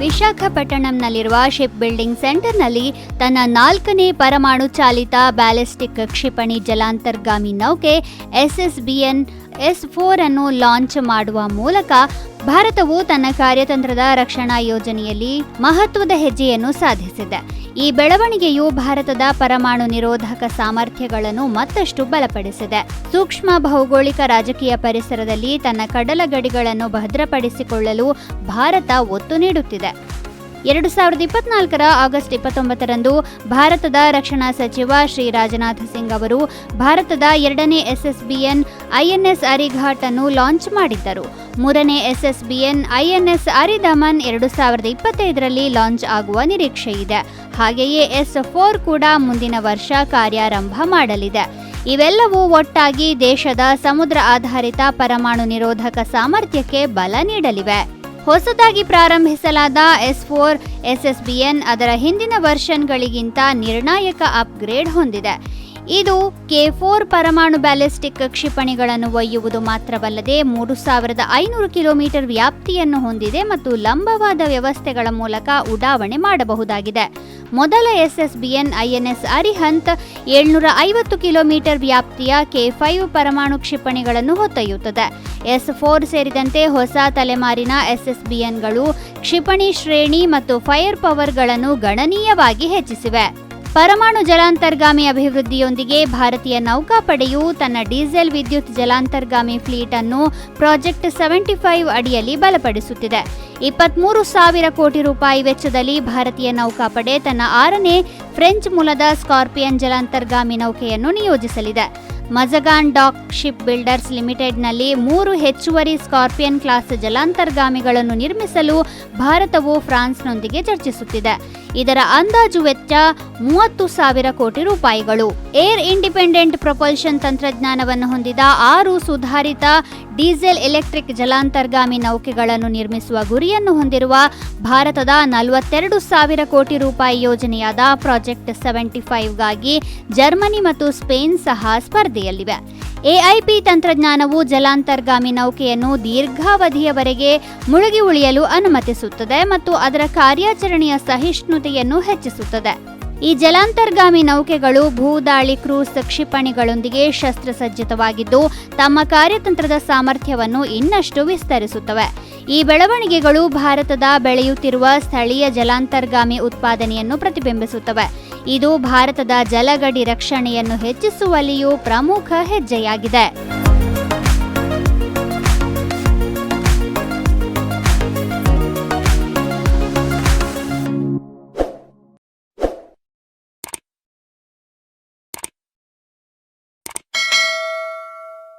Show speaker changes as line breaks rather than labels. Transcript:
ವಿಶಾಖಪಟ್ಟಣಂನಲ್ಲಿರುವ ship building ಸೆಂಟರ್ನಲ್ಲಿ ತನ್ನ ನಾಲ್ಕನೇ ಪರಮಾಣು ಚಾಲಿತ ಬ್ಯಾಲಿಸ್ಟಿಕ್ ಕ್ಷಿಪಣಿ ಜಲಾಂತರ್ಗಾಮಿ ನೌಕೆ ಎಸ್ಎಸ್ಬಿಎನ್ ಎಸ್ ಫೋರ್ ಅನ್ನು ಲಾಂಚ್ ಮಾಡುವ ಮೂಲಕ ಭಾರತವು ತನ್ನ ಕಾರ್ಯತಂತ್ರದ ರಕ್ಷಣಾ ಯೋಜನೆಯಲ್ಲಿ ಮಹತ್ವದ ಹೆಜ್ಜೆಯನ್ನು ಸಾಧಿಸಿದೆ. ಈ ಬೆಳವಣಿಗೆಯು ಭಾರತದ ಪರಮಾಣು ನಿರೋಧಕ ಸಾಮರ್ಥ್ಯಗಳನ್ನು ಮತ್ತಷ್ಟು ಬಲಪಡಿಸಿದೆ. ಸೂಕ್ಷ್ಮ ಭೌಗೋಳಿಕ ರಾಜಕೀಯ ಪರಿಸರದಲ್ಲಿ ತನ್ನ ಕಡಲ ಗಡಿಗಳನ್ನು ಭದ್ರಪಡಿಸಿಕೊಳ್ಳಲು ಭಾರತ ಒತ್ತು ನೀಡುತ್ತಿದೆ. ಎರಡು ಸಾವಿರದ ಇಪ್ಪತ್ನಾಲ್ಕರ ಆಗಸ್ಟ್ ಇಪ್ಪತ್ತೊಂಬತ್ತರಂದು ಭಾರತದ ರಕ್ಷಣಾ ಸಚಿವ ಶ್ರೀ ರಾಜನಾಥ್ ಸಿಂಗ್ ಅವರು ಭಾರತದ ಎರಡನೇ ಎಸ್ಎಸ್ಬಿಎನ್ ಐಎನ್ಎಸ್ ಅರಿಘಾಟ್ ಅನ್ನು ಲಾಂಚ್ ಮಾಡಿದ್ದರು. ಮೂರನೇ ಎಸ್ಎಸ್ಬಿಎನ್ ಐಎನ್ಎಸ್ ಅರಿದಮನ್ ಎರಡು ಸಾವಿರದ ಇಪ್ಪತ್ತೈದರಲ್ಲಿ ಲಾಂಚ್ ಆಗುವ ನಿರೀಕ್ಷೆ ಇದೆ. ಹಾಗೆಯೇ ಎಸ್ ಫೋರ್ ಕೂಡ ಮುಂದಿನ ವರ್ಷ ಕಾರ್ಯಾರಂಭ ಮಾಡಲಿದೆ. ಇವೆಲ್ಲವೂ ಒಟ್ಟಾಗಿ ದೇಶದ ಸಮುದ್ರ ಆಧಾರಿತ ಪರಮಾಣು ನಿರೋಧಕ ಸಾಮರ್ಥ್ಯಕ್ಕೆ ಬಲ ನೀಡಲಿವೆ. ಹೊಸದಾಗಿ ಪ್ರಾರಂಭಿಸಲಾದ ಎಸ್ ಫೋರ್ ಎಸ್ಎಸ್ಬಿಎನ್ ಅದರ ಹಿಂದಿನ ವರ್ಷನ್ಗಳಿಗಿಂತ ನಿರ್ಣಾಯಕ ಅಪ್ಗ್ರೇಡ್ ಹೊಂದಿದೆ. ಇದು ಕೆ ಫೋರ್ ಪರಮಾಣು ಬ್ಯಾಲಿಸ್ಟಿಕ್ ಕ್ಷಿಪಣಿಗಳನ್ನು ಒಯ್ಯುವುದು ಮಾತ್ರವಲ್ಲದೆ ಮೂರು ಸಾವಿರದ ಐನೂರು ಕಿಲೋಮೀಟರ್ ವ್ಯಾಪ್ತಿಯನ್ನು ಹೊಂದಿದೆ ಮತ್ತು ಲಂಬವಾದ ವ್ಯವಸ್ಥೆಗಳ ಮೂಲಕ ಉಡಾವಣೆ ಮಾಡಬಹುದಾಗಿದೆ. ಮೊದಲ ಎಸ್ಎಸ್ಬಿಎನ್ ಐಎನ್ಎಸ್ ಅರಿಹಂತ್ ಏಳ್ನೂರ ಐವತ್ತು ಕಿಲೋಮೀಟರ್ ವ್ಯಾಪ್ತಿಯ ಕೆ ಫೈವ್ ಪರಮಾಣು ಕ್ಷಿಪಣಿಗಳನ್ನು ಹೊತ್ತೊಯ್ಯುತ್ತದೆ. ಎಸ್ ಫೋರ್ ಸೇರಿದಂತೆ ಹೊಸ ತಲೆಮಾರಿನ ಎಸ್ಎಸ್ಬಿಎನ್ಗಳು ಕ್ಷಿಪಣಿ ಶ್ರೇಣಿ ಮತ್ತು ಫೈರ್ ಪವರ್ಗಳನ್ನು ಗಣನೀಯವಾಗಿ ಹೆಚ್ಚಿಸಿವೆ. ಪರಮಾಣು ಜಲಾಂತರ್ಗಾಮಿ ಅಭಿವೃದ್ಧಿಯೊಂದಿಗೆ ಭಾರತೀಯ ನೌಕಾಪಡೆಯು ತನ್ನ ಡೀಸೆಲ್ ವಿದ್ಯುತ್ ಜಲಾಂತರ್ಗಾಮಿ ಫ್ಲೀಟ್ ಅನ್ನು ಪ್ರಾಜೆಕ್ಟ್ ಸೆವೆಂಟಿ ಫೈವ್ ಅಡಿಯಲ್ಲಿ ಬಲಪಡಿಸುತ್ತಿದೆ. ಇಪ್ಪತ್ಮೂರು ಸಾವಿರ ಕೋಟಿ ರೂಪಾಯಿ ವೆಚ್ಚದಲ್ಲಿ ಭಾರತೀಯ ನೌಕಾಪಡೆ ತನ್ನ ಆರನೇ ಫ್ರೆಂಚ್ ಮೂಲದ ಸ್ಕಾರ್ಪಿಯನ್ ಜಲಾಂತರ್ಗಾಮಿ ನೌಕೆಯನ್ನು ನಿಯೋಜಿಸಲಿದೆ. ಮಜಗಾನ್ ಡಾಕ್ ಶಿಪ್ ಬಿಲ್ಡರ್ಸ್ ಲಿಮಿಟೆಡ್ನಲ್ಲಿ ಮೂರು ಹೆಚ್ಚುವರಿ ಸ್ಕಾರ್ಪಿಯನ್ ಕ್ಲಾಸ್ ಜಲಾಂತರ್ಗಾಮಿಗಳನ್ನು ನಿರ್ಮಿಸಲು ಭಾರತವು ಫ್ರಾನ್ಸ್ನೊಂದಿಗೆ ಚರ್ಚಿಸುತ್ತಿದೆ. ಇದರ ಅಂದಾಜು ವೆಚ್ಚ ಮೂವತ್ತು ಸಾವಿರ ಕೋಟಿ ರೂಪಾಯಿಗಳು. ಏರ್ ಇಂಡಿಪೆಂಡೆಂಟ್ ಪ್ರೊಪಲ್ಷನ್ ತಂತ್ರಜ್ಞಾನವನ್ನು ಹೊಂದಿದ ಆರು ಸುಧಾರಿತ ಡೀಸೆಲ್ ಎಲೆಕ್ಟ್ರಿಕ್ ಜಲಾಂತರ್ಗಾಮಿ ನೌಕೆಗಳನ್ನು ನಿರ್ಮಿಸುವ ಗುರಿಯನ್ನು ಹೊಂದಿರುವ ಭಾರತದ ನಲವತ್ತೆರಡು ಸಾವಿರ ಕೋಟಿ ರೂಪಾಯಿ ಯೋಜನೆಯಾದ ಪ್ರಾಜೆಕ್ಟ್ ಸೆವೆಂಟಿ ಫೈವ್ಗಾಗಿ ಜರ್ಮನಿ ಮತ್ತು ಸ್ಪೇನ್ ಸಹ ಸ್ಪರ್ಧೆಯಲ್ಲಿವೆ ಎಐಪಿ ತಂತ್ರಜ್ಞಾನವು ಜಲಾಂತರ್ಗಾಮಿ ನೌಕೆಯನ್ನು ದೀರ್ಘಾವಧಿಯವರೆಗೆ ಮುಳುಗಿ ಉಳಿಯಲು ಅನುಮತಿಸುತ್ತದೆ ಮತ್ತು ಅದರ ಕಾರ್ಯಾಚರಣೆಯ ಸಹಿಷ್ಣುತೆಯನ್ನು ಹೆಚ್ಚಿಸುತ್ತದೆ. ಈ ಜಲಾಂತರ್ಗಾಮಿ ನೌಕೆಗಳು ಭೂದಾಳಿ ಕ್ರೂಸ್ ಕ್ಷಿಪಣಿಗಳೊಂದಿಗೆ ಶಸ್ತ್ರಸಜ್ಜಿತವಾಗಿದ್ದು, ತಮ್ಮ ಕಾರ್ಯತಂತ್ರದ ಸಾಮರ್ಥ್ಯವನ್ನು ಇನ್ನಷ್ಟು ವಿಸ್ತರಿಸುತ್ತವೆ. ಈ ಬೆಳವಣಿಗೆಗಳು ಭಾರತದ ಬೆಳೆಯುತ್ತಿರುವ ಸ್ಥಳೀಯ ಜಲಾಂತರ್ಗಾಮಿ ಉತ್ಪಾದನೆಯನ್ನು ಪ್ರತಿಬಿಂಬಿಸುತ್ತವೆ. ಇದು ಭಾರತದ ಜಲಗಡಿ ರಕ್ಷಣೆಯನ್ನು ಹೆಚ್ಚಿಸುವಲ್ಲಿಯೂ ಪ್ರಮುಖ ಹೆಜ್ಜೆಯಾಗಿದೆ.